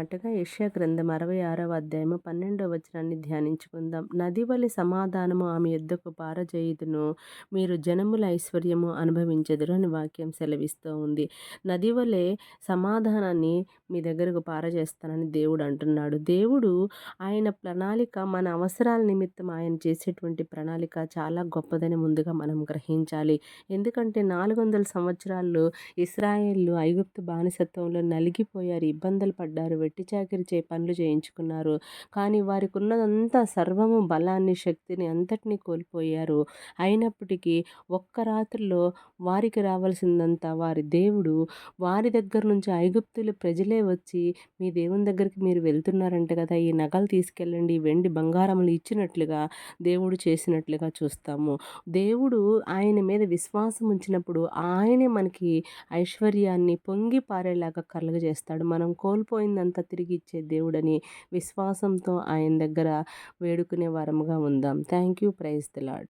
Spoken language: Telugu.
మాటగా యష్యా గ్రంథం అరవై ఆరవ అధ్యాయము పన్నెండవ వచనాన్ని ధ్యానించుకుందాం. నది వలె సమాధానము ఆమె యుద్ధకు పారజేయుదును. మీరు జనముల ఐశ్వర్యము అనుభవించదురు అని వాక్యం సెలవిస్తూ ఉంది. నది వలె సమాధానాన్ని మీ దగ్గరకు పారజేస్తానని దేవుడు అంటున్నాడు. దేవుడు ఆయన ప్రణాళిక మన అవసరాల నిమిత్తం ఆయన చేసేటువంటి ప్రణాళిక చాలా గొప్పదని ముందుగా మనం గ్రహించాలి. ఎందుకంటే నాలుగు వందల సంవత్సరాల్లో ఇస్రాయేళ్ళు ఐగుప్తు బానిసత్వంలో నలిగిపోయారు ఇబ్బందులు పడ్డారు వెట్టి చాకిరి చే పనులు చేయించుకున్నారు. కానీ వారికి ఉన్నదంతా సర్వము బలాన్ని శక్తిని అంతటినీ కోల్పోయారు. అయినప్పటికీ ఒక్క రాత్రిలో వారికి రావాల్సిందంతా వారి దేవుడు. వారి దగ్గర నుంచి ఐగుప్తులు ప్రజలే వచ్చి మీ దేవుని దగ్గరికి మీరు వెళ్తున్నారంట కదా ఈ నగలు తీసుకెళ్ళండి వెండి బంగారములు ఇచ్చినట్లుగా దేవుడు చేసినట్లుగా చూస్తాము. దేవుడు ఆయన మీద విశ్వాసం ఉంచినప్పుడు ఆయనే మనకి ఐశ్వర్యాన్ని పొంగి పారేలాగా కలుగజేస్తాడు. మనం కోల్పోయిందంతా తిరిగి ఇచ్చే దేవుడని విశ్వాసంతో ఆయన దగ్గర వేడుకునే వరముగా ఉందాం. Thank you praise the Lord